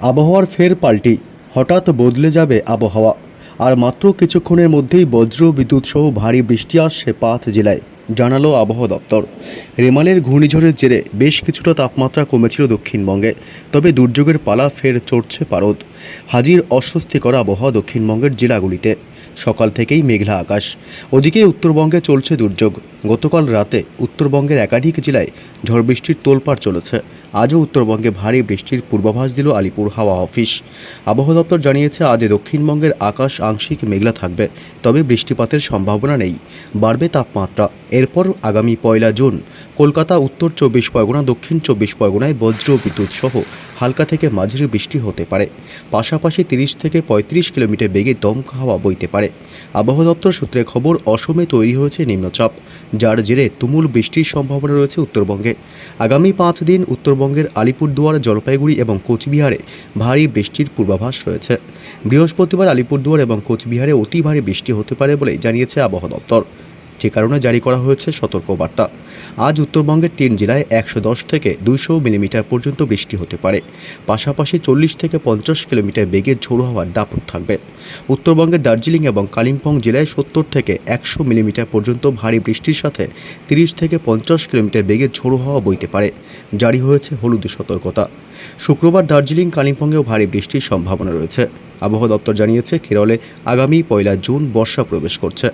আবহাওয়ার ফের পাল্টি। হঠাৎ বদলে যাবে আবহাওয়া। আর মাত্র কিছুক্ষণের মধ্যেই বজ্র বিদ্যুৎ সহ ভারী বৃষ্টি আসছে পাঁচ জেলায়, জানালো আবহাওয়া দপ্তর। রেমালের ঘূর্ণিঝড়ের জেরে বেশ কিছুটা তাপমাত্রা কমেছিল দক্ষিণবঙ্গে, তবে দুর্যোগের পালা ফের চড়ছে পারদ। হাজির অস্বস্তিকর আবহাওয়া দক্ষিণবঙ্গের জেলাগুলিতে। সকাল থেকেই মেঘলা আকাশ। ওদিকে উত্তরবঙ্গে চলছে দুর্যোগ। গতকাল রাতে উত্তরবঙ্গের একাধিক জেলায় ঝড় বৃষ্টির তোলপাড় চলেছে। আজও উত্তরবঙ্গে ভারী বৃষ্টির পূর্বাভাস দিল আলিপুর হাওয়া অফিস। আবহাওয়া দপ্তর জানিয়েছে, আজ দক্ষিণবঙ্গের আকাশ আংশিক মেঘলা থাকবে, তবে বৃষ্টিপাতের সম্ভাবনা নেই। বাড়বে তাপমাত্রা। এরপর আগামী পয়লা জুন কলকাতা, উত্তর চব্বিশ পরগনা, দক্ষিণ চব্বিশ পরগনায় বজ্র বিদ্যুৎ সহ হালকা থেকে মাঝারি বৃষ্টি হতে পারে। পাশাপাশি তিরিশ থেকে পঁয়ত্রিশ কিলোমিটার বেগে দমকা হাওয়া বইতে পারে। আবহাওয়া দপ্তর সূত্রে খবর, অসমে তৈরি হয়েছে নিম্নচাপ, যার জেরে তুমুল বৃষ্টির সম্ভাবনা রয়েছে উত্তরবঙ্গে। আগামী পাঁচ দিন উত্তরবঙ্গের আলিপুরদুয়ার, জলপাইগুড়ি এবং কোচবিহারে ভারী বৃষ্টির পূর্বাভাস রয়েছে। বৃহস্পতিবার আলিপুরদুয়ার এবং কোচবিহারে অতি ভারী বৃষ্টি হতে পারে বলে জানিয়েছে আবহাওয়া দপ্তর। যে কারণে জারি করা হয়েছে সতর্কবার্তা। আজ উত্তরবঙ্গের তিন জেলায় একশো দশ থেকে দুইশো মিলিমিটার পর্যন্ত বৃষ্টি হতে পারে। পাশাপাশি চল্লিশ থেকে পঞ্চাশ কিলোমিটার বেগে ঝোড়ো হওয়ার দাপট থাকবে। উত্তরবঙ্গের দার্জিলিং এবং কালিম্পং জেলায় সত্তর থেকে একশো মিলিমিটার পর্যন্ত ভারী বৃষ্টির সাথে তিরিশ থেকে পঞ্চাশ কিলোমিটার বেগে ঝোড়ো হওয়া বইতে পারে। জারি হয়েছে হলুদ সতর্কতা। শুক্রবার দার্জিলিং কালিম্পংয়েও ভারী বৃষ্টির সম্ভাবনা রয়েছে। আবহাওয়া দপ্তর জানিয়েছে, কেরলে আগামী পয়লা জুন বর্ষা প্রবেশ করছে।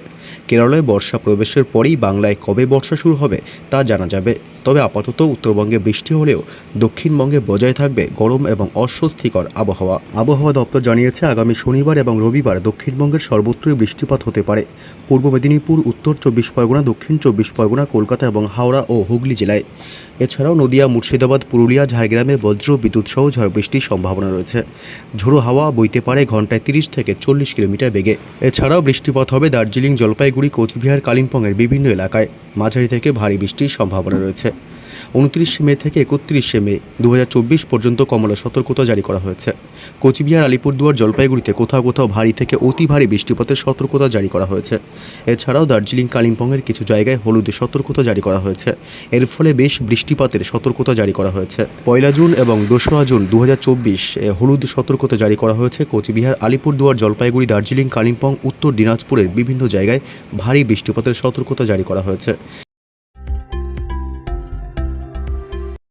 কেরলে বর্ষা প্রবেশের পরেই বাংলায় কবে বর্ষা শুরু হবে তা জানা যাবে। তবে আপাতত উত্তরবঙ্গে বৃষ্টি হলেও দক্ষিণবঙ্গে বজায় থাকবে গরম এবং অস্বস্তিকর আবহাওয়া। আবহাওয়া দপ্তর জানিয়েছে, আগামী শনিবার এবং রবিবার দক্ষিণবঙ্গের সর্বত্রই বৃষ্টিপাত হতে পারে। পূর্ব মেদিনীপুর, উত্তর চব্বিশ পরগনা, দক্ষিণ চব্বিশ পরগনা, কলকাতা এবং হাওড়া ও হুগলি জেলায়। এছাড়াও নদিয়া, মুর্শিদাবাদ, পুরুলিয়া, ঝাড়গ্রামে বজ্র, বিদ্যুৎ সহ ঝড় বৃষ্টির সম্ভাবনা রয়েছে। ঝোড়ো হাওয়া বইতে পারে ঘন্টায় তিরিশ থেকে চল্লিশ কিলোমিটার বেগে। এছাড়াও বৃষ্টিপাত হবে দার্জিলিং, জলপাইগুড়ি, কোচবিহার, কালিম্পংয়ের বিভিন্ন এলাকায়। মাঝারি থেকে ভারী বৃষ্টির সম্ভাবনা রয়েছে। উনত্রিশে মে থেকে একত্রিশে মে দু হাজার চব্বিশ পর্যন্ত কমলা সতর্কতা জারি করা হয়েছে। কোচবিহার, আলিপুরদুয়ার, জলপাইগুড়িতে কোথাও কোথাও ভারী থেকে অতি ভারী বৃষ্টিপাতের সতর্কতা জারি করা হয়েছে। এছাড়াও দার্জিলিং, কালিম্পংয়ের কিছু জায়গায় হলুদ সতর্কতা জারি করা হয়েছে। এর ফলে বেশ বৃষ্টিপাতের সতর্কতা জারি করা হয়েছে। পয়লা জুন এবং দোসরা জুন দু হাজার চব্বিশ এ হলুদ সতর্কতা জারি করা হয়েছে কোচবিহার, আলিপুরদুয়ার, জলপাইগুড়ি, দার্জিলিং, কালিম্পং, উত্তর দিনাজপুরের বিভিন্ন জায়গায় ভারী বৃষ্টিপাতের সতর্কতা জারি করা হয়েছে।